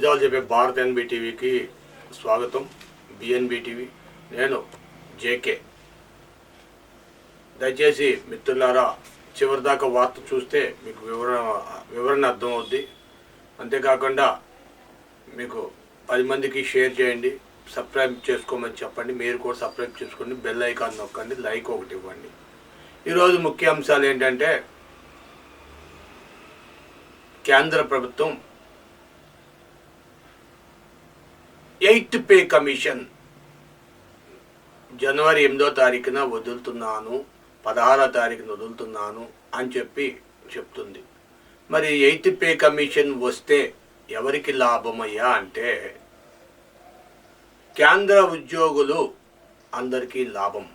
నిజాలు చెప్పే భారత్ ఎన్బి టీవీకి స్వాగతం బిఎన్బి టీవీ నేను జేకే. దయచేసి మిత్రులారా చివరిదాకా వార్త చూస్తే మీకు వివరణ వివరణ అర్థమవుద్ది. అంతేకాకుండా మీకు పది మందికి షేర్ చేయండి సబ్స్క్రైబ్ చేసుకోమని చెప్పండి మీరు కూడా సబ్స్క్రైబ్ చేసుకోండి బెల్ ఐకాన్ నొక్కండి లైక్ ఒకటి ఇవ్వండి. ఈరోజు ముఖ్య అంశాలు ఏంటంటే కేంద్ర ప్రభుత్వం ఎయిత్ పే కమిషన్. జనవరి ఎనిమిదో తారీఖున వదులుతున్నాను పదహారో తారీఖున వదులుతున్నాను అని చెప్పి చెప్తుంది. మరి ఎయిత్ పే కమిషన్ వస్తే ఎవరికి లాభమయ్యా అంటే కేంద్ర ఉద్యోగులు అందరికీ లాభం.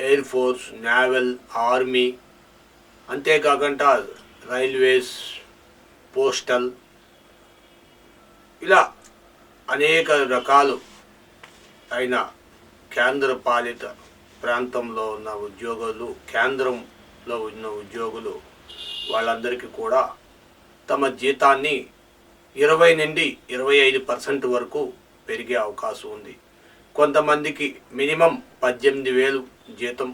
ఎయిర్ ఫోర్స్ నేవల్ ఆర్మీ అంతేకాకుండా రైల్వేస్ పోస్టల్ ఇలా అనేక రకాలు అయిన కేంద్ర పాలిత ప్రాంతంలో ఉన్న ఉద్యోగులు కేంద్రంలో ఉన్న ఉద్యోగులు వాళ్ళందరికీ కూడా తమ జీతాన్ని ఇరవై నుండి ఇరవై ఐదు పర్సెంట్ వరకు పెరిగే అవకాశం ఉంది. కొంతమందికి మినిమం పద్దెనిమిది వేలు జీతం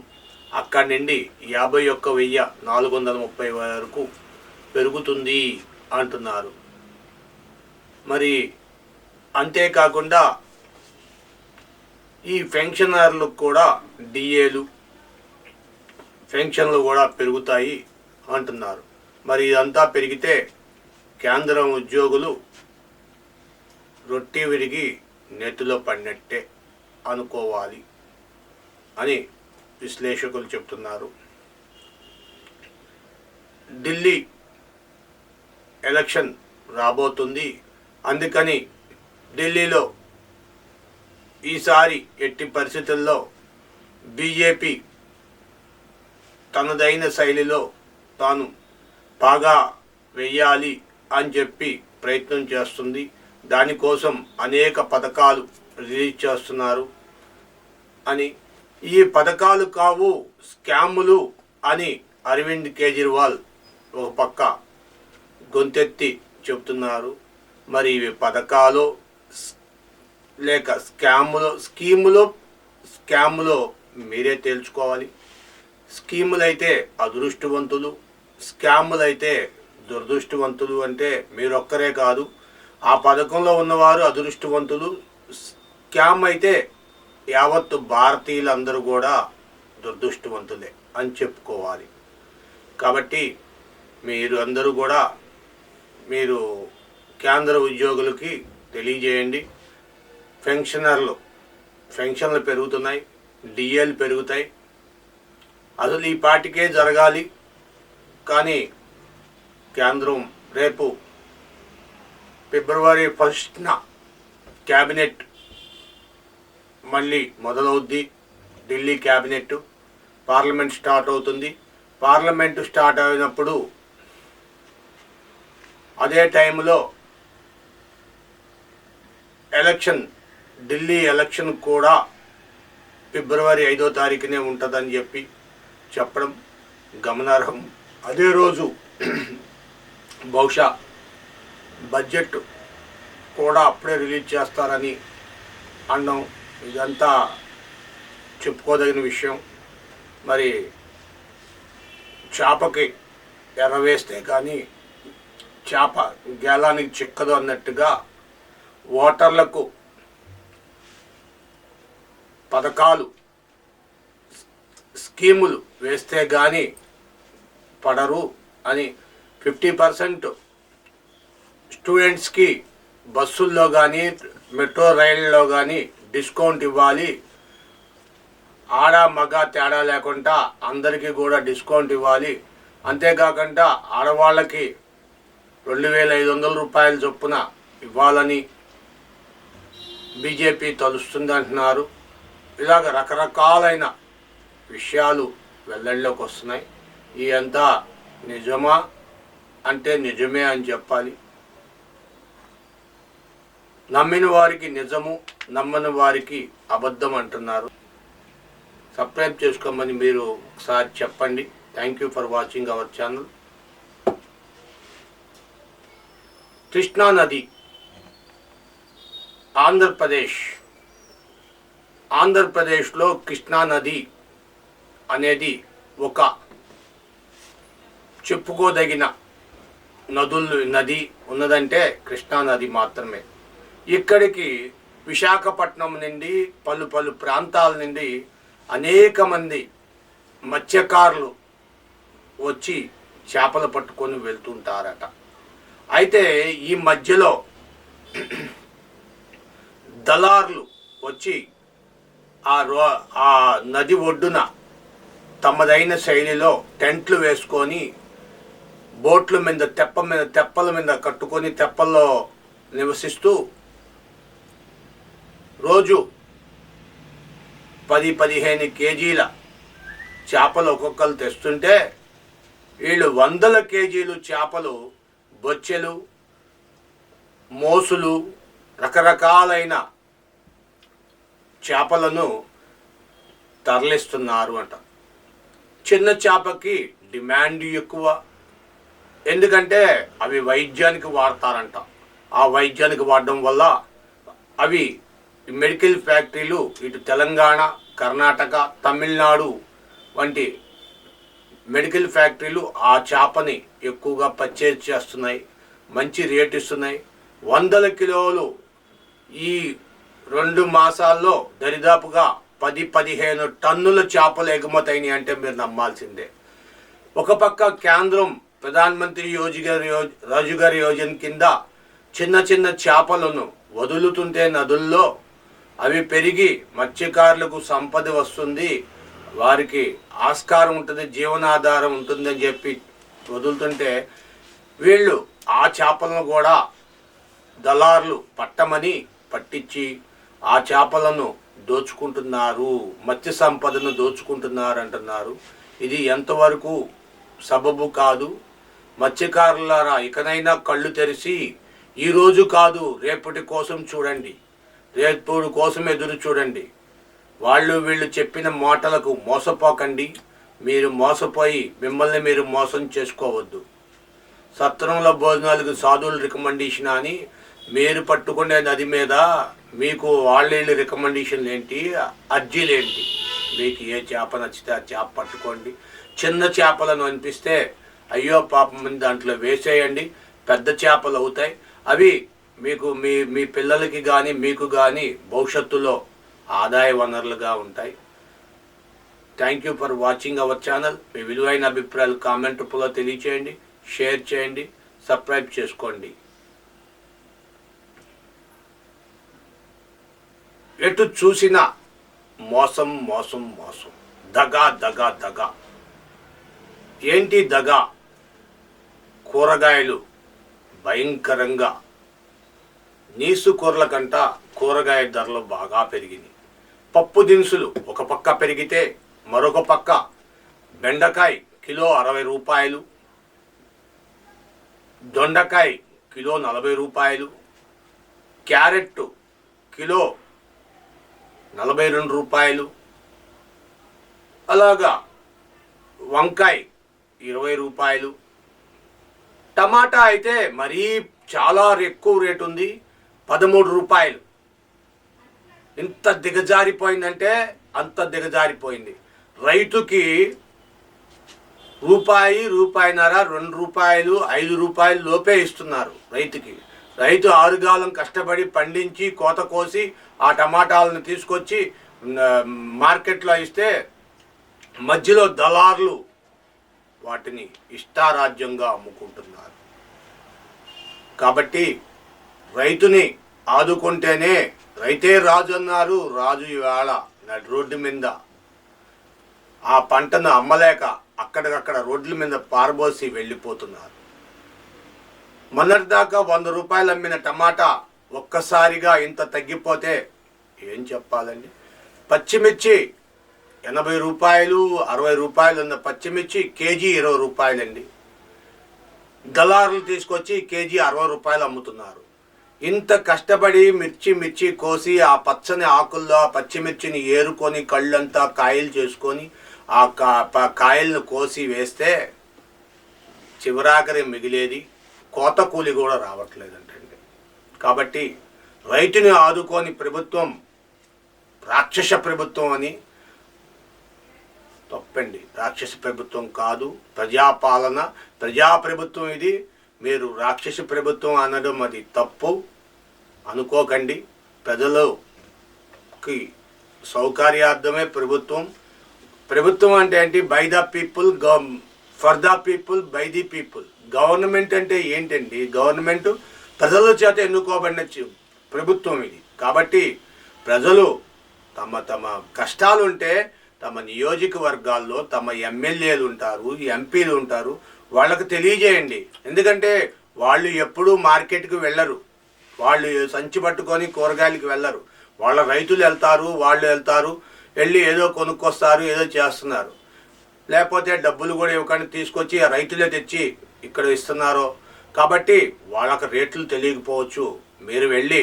అక్కడి నుండి యాభై ఒక్క వెయ్యి నాలుగు వందల ముప్పై వరకు పెరుగుతుంది అంటున్నారు. మరి అంతేకాకుండా ఈ పెన్షనర్లకు కూడా డిఏలు పెన్షన్లు కూడా పెరుగుతాయి అంటున్నారు. మరి ఇదంతా పెరిగితే కేంద్రం ఉద్యోగులు రొట్టి విరిగి నెత్తిలో పడినట్టే అనుకోవాలి అని విశ్లేషకులు చెప్తున్నారు. ఢిల్లీ ఎలక్షన్ రాబోతుంది. అందుకని ఢిల్లీలో ఈసారి ఎట్టి పరిస్థితుల్లో బీజేపీ తనదైన శైలిలో తాను బాగా వెయ్యాలి అని చెప్పి ప్రయత్నం చేస్తుంది. దానికోసం అనేక పథకాలు రిలీజ్ చేస్తున్నారు అని. ఈ పథకాలు కావు స్కాములు అని అరవింద్ కేజ్రీవాల్ ఒక పక్క గొంతెత్తి చెప్తున్నారు. మరి ఇవి పథకాలు లేక స్కాములో స్కీములో స్కాములో మీరే తేల్చుకోవాలి. స్కీములైతే అదృష్టవంతులు స్కాములైతే దురదృష్టవంతులు అంటే మీరొక్కరే కాదు. ఆ పథకంలో ఉన్నవారు అదృష్టవంతులు స్కామ్ అయితే యావత్తు భారతీయులందరూ కూడా దురదృష్టవంతులే అని చెప్పుకోవాలి. కాబట్టి మీరు అందరూ కూడా మీరు కేంద్ర ఉద్యోగులకి తెలియజేయండి. పెన్షనర్లు పెన్షన్లు పెరుగుతున్నాయి డిఏలు పెరుగుతాయి. అసలు ఈ పాటికే జరగాలి. కానీ కేంద్రం రేపు ఫిబ్రవరి ఫస్ట్న క్యాబినెట్ మళ్ళీ మొదలవుద్ది. ఢిల్లీ క్యాబినెట్ పార్లమెంట్ స్టార్ట్ అవుతుంది. పార్లమెంట్ స్టార్ట్ అయినప్పుడు అదే టైంలో ఎలక్షన్ ఢిల్లీ ఎలక్షన్ కూడా ఫిబ్రవరి ఐదో తారీఖునే ఉంటుందని చెప్పి చెప్పడం గమనార్హం. అదే రోజు బహుశా బడ్జెట్ కూడా అప్పుడే రిలీజ్ చేస్తారని అన్నాం. ఇదంతా చెప్పుకోదగిన విషయం. మరి చేపకి ఎరవేస్తే కానీ చేప గేలానికి చిక్కదు అన్నట్టుగా ఓటర్లకు పథకాలు స్కీములు వేస్తే కానీ పడరు అని ఫిఫ్టీ పర్సెంట్ స్టూడెంట్స్కి బస్సుల్లో కానీ మెట్రో రైళ్ళలో కానీ డిస్కౌంట్ ఇవ్వాలి. ఆడ మగ తేడా లేకుండా అందరికీ కూడా డిస్కౌంట్ ఇవ్వాలి. అంతేకాకుండా ఆడవాళ్ళకి రెండు వేల ఐదు వందల రూపాయల చొప్పున ఇవ్వాలని బీజేపీ తలుస్తుంది అంటున్నారు. ఇలాగ రకరకాలైన విషయాలు వెల్లడిలోకి వస్తున్నాయి. ఈ అంతా నిజమా అంటే నిజమే అని చెప్పాలి. నమ్మిన వారికి నిజము నమ్మని వారికి అబద్ధం అంటున్నారు. సబ్స్క్రైబ్ చేసుకోమని మీరు ఒకసారి చెప్పండి. Thank you for watching our channel Krishna నది ఆంధ్రప్రదేశ్. ఆంధ్రప్రదేశ్లో కృష్ణా నది అనేది ఒక చెప్పుకోదగిన నదులు నది ఉన్నదంటే కృష్ణానది మాత్రమే. ఇక్కడికి విశాఖపట్నం నుండి పలు పలు ప్రాంతాల నుండి అనేక మంది మత్స్యకారులు వచ్చి చేపలు పట్టుకొని వెళ్తుంటారట. అయితే ఈ మధ్యలో దళార్లు వచ్చి ఆ రో ఆ నది ఒడ్డున తమదైన శైలిలో టెంట్లు వేసుకొని బోట్ల మీద తెప్ప మీద తెప్పల మీద కట్టుకొని తెప్పల్లో నివసిస్తూ రోజు పది పదిహేను కేజీల చేపలు ఒక్కొక్కరు తెస్తుంటే వీళ్ళు వందల కేజీలు చేపలు బొచ్చెలు మోసులు రకరకాలైన చేపలను తరలిస్తున్నారు అంట. చిన్న చేపకి డిమాండ్ ఎక్కువ. ఎందుకంటే అవి వైద్యానికి వాడతారంట. ఆ వైద్యానికి వాడడం వల్ల అవి మెడికల్ ఫ్యాక్టరీలు ఇటు తెలంగాణ కర్ణాటక తమిళనాడు వంటి మెడికల్ ఫ్యాక్టరీలు ఆ చేపని ఎక్కువగా పర్చేజ్ చేస్తున్నాయి. మంచి రేట్ ఇస్తున్నాయి. వందల కిలోలు ఈ రెండు మాసాల్లో దరిదాపుగా పది పదిహేను టన్నుల చేపలు ఎగుమతయినాయి అంటే మీరు నమ్మాల్సిందే. ఒక పక్క కేంద్రం ప్రధానమంత్రి యోజిగారి యోజ రాజుగారి యోజన కింద చిన్న చిన్న చేపలను వదులుతుంటే నదుల్లో అవి పెరిగి మత్స్యకారులకు సంపద వస్తుంది వారికి ఆస్కారం ఉంటుంది జీవనాధారం ఉంటుందని చెప్పి వదులుతుంటే వీళ్ళు ఆ చేపలను కూడా దళార్లు పట్టమని పట్టించి ఆ చేపలను దోచుకుంటున్నారు మత్స్య సంపదను దోచుకుంటున్నారు అంటున్నారు ఇది ఎంతవరకు సబబు కాదు. మత్స్యకారులారా ఇకనైనా కళ్ళు తెరిచి ఈరోజు కాదు రేపటి కోసం చూడండి. రేపటి కోసం ఎదురు చూడండి. వాళ్ళు వీళ్ళు చెప్పిన మాటలకు మోసపోకండి. మీరు మోసపోయి మిమ్మల్ని మీరు మోసం చేసుకోవద్దు. సత్రంలో భోజనాలకు సాధువులు రికమెండేషన్ అని మీరు పట్టుకునే నది మీద మీకు వాళ్ళ రికమెండేషన్లు ఏంటి? అర్జీలు ఏంటి? మీకు ఏ చేప నచ్చితే ఆ చేప పట్టుకోండి. చిన్న చేపలను అనిపిస్తే అయ్యో పాపం దాంట్లో వేసేయండి. పెద్ద చేపలు అవుతాయి. అవి మీకు మీ మీ పిల్లలకి కానీ మీకు కానీ భవిష్యత్తులో ఆదాయ వనరులుగా ఉంటాయి. Thank you for watching our channel మీ విలువైన అభిప్రాయాలు కామెంట్ రూపంలో తెలియచేయండి షేర్ చేయండి సబ్స్క్రైబ్ చేసుకోండి. ఎటు చూసినా మోసం మోసం మోసం. దగా దగా దగా. ఏంటి దగా? కూరగాయలు భయంకరంగా. నీసు కూరల కంట కూరగాయ ధరలు బాగా పెరిగినాయి. పప్పు దినుసులు ఒక పక్క పెరిగితే మరొక పక్క. బెండకాయ కిలో అరవై రూపాయలు. దొండకాయ కిలో నలభై రూపాయలు. క్యారెట్ కిలో నలభై రెండు రూపాయలు. అలాగా వంకాయ ఇరవై రూపాయలు. టమాటా అయితే మరీ చాలా ఎక్కువ రేటు ఉంది పదమూడు రూపాయలు. ఇంత దిగజారిపోయిందంటే అంత దిగజారిపోయింది. రైతుకి రూపాయి రూపాయిన్నర రెండు రూపాయలు ఐదు రూపాయలు లోపే ఇస్తున్నారు రైతుకి. రైతు ఆరుగాలం కష్టపడి పండించి కోత కోసి ఆ టమాటాలను తీసుకొచ్చి మార్కెట్లో ఇస్తే మధ్యలో దళార్లు వాటిని ఇష్టారాజ్యంగా అమ్ముకుంటున్నారు. కాబట్టి రైతుని ఆదుకుంటేనే రైతే రాజు అన్నారు రాజు ఇవాళ నడి రోడ్డు మీద. ఆ పంటను అమ్మలేక అక్కడికక్కడ రోడ్ల మీద పారబోసి వెళ్ళిపోతున్నారు. మొన్నటిదాకా వంద రూపాయలు అమ్మిన టమాటా ఒక్కసారిగా ఇంత తగ్గిపోతే ఏం చెప్పాలండి? పచ్చిమిర్చి ఎనభై రూపాయలు అరవై రూపాయలు ఉన్న పచ్చిమిర్చి కేజీ ఇరవై రూపాయలండి. దళారులు తీసుకొచ్చి కేజీ అరవై రూపాయలు అమ్ముతున్నారు. ఇంత కష్టపడి మిర్చి మిర్చి కోసి ఆ పచ్చని ఆకుల్లో ఆ పచ్చిమిర్చిని ఏరుకొని కళ్ళంతా కాయలు చేసుకొని ఆ కా కాయలను కోసి వేస్తే చివరాఖరి మిగిలేది. కోత కూలి కూడా రావట్లేదంటండి. కాబట్టి రైతుని ఆదుకోని ప్రభుత్వం రాక్షస ప్రభుత్వం అని తప్పండి. రాక్షస ప్రభుత్వం కాదు ప్రజాపాలన ప్రజా ప్రభుత్వం ఇది. మీరు రాక్షస ప్రభుత్వం అనడం అది తప్పు. అనుకోకండి. ప్రజలకి సౌకర్యార్థమే ప్రభుత్వం. ప్రభుత్వం అంటే ఏంటి? By the people for the people by the people. Government అంటే ఏంటండి? గవర్నమెంట్ ప్రజల చేత ఎన్నుకోబడిన ప్రభుత్వం ఇది. కాబట్టి ప్రజలు తమ తమ కష్టాలు ఉంటే తమ నియోజకవర్గాల్లో తమ ఎమ్మెల్యేలు ఉంటారు ఎంపీలు ఉంటారు వాళ్ళకి తెలియజేయండి. ఎందుకంటే వాళ్ళు ఎప్పుడూ మార్కెట్కి వెళ్ళరు. వాళ్ళు సంచి పట్టుకొని కూరగాయలకి వెళ్ళరు. వాళ్ళ రైతులు వెళ్తారు వాళ్ళు వెళ్తారు వెళ్ళి ఏదో కొనుక్కొస్తారు ఏదో చేస్తున్నారు. లేకపోతే డబ్బులు కూడా ఇవ్వకుండా తీసుకొచ్చి ఆ రైతులే తెచ్చి ఇక్కడ ఇస్తున్నారో. కాబట్టి వాళ్ళకి రేట్లు తెలియకపోవచ్చు. మీరు వెళ్ళి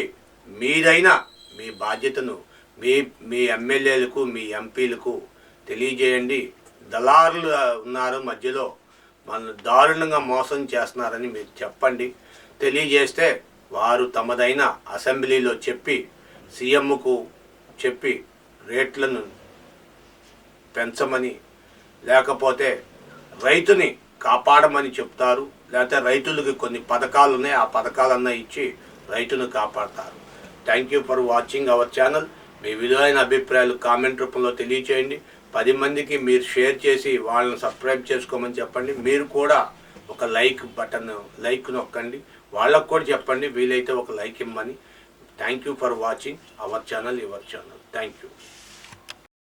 మీదైన మీ బాధ్యతను మీ మీ ఎమ్మెల్యేలకు మీ ఎంపీలకు తెలియజేయండి. దళారులు ఉన్నారు మధ్యలో. మన దారుణంగా మోసం చేస్తున్నారని మీరు చెప్పండి. తెలియజేస్తే వారు తమదైన అసెంబ్లీలో చెప్పి సీఎంకు చెప్పి రేట్లను పెంచమని లేకపోతే రైతుని కాపాడమని చెప్తారు. లేకపోతే రైతులకి కొన్ని పథకాలు ఉన్నాయి. ఆ పథకాలన్నా ఇచ్చి రైతును కాపాడతారు. Thank you for watching our channel మీ విలువైన అభిప్రాయాలు కామెంట్ రూపంలో తెలియచేయండి. పది మందికి మీరు షేర్ చేసి వాళ్ళని సబ్స్క్రైబ్ చేసుకోమని చెప్పండి. మీరు కూడా ఒక లైక్ బటన్ లైక్ నొక్కండి. వాళ్ళకు కూడా చెప్పండి. వీలైతే ఒక లైక్ ఇమ్మని. Thank you for watching our channel your channel thank you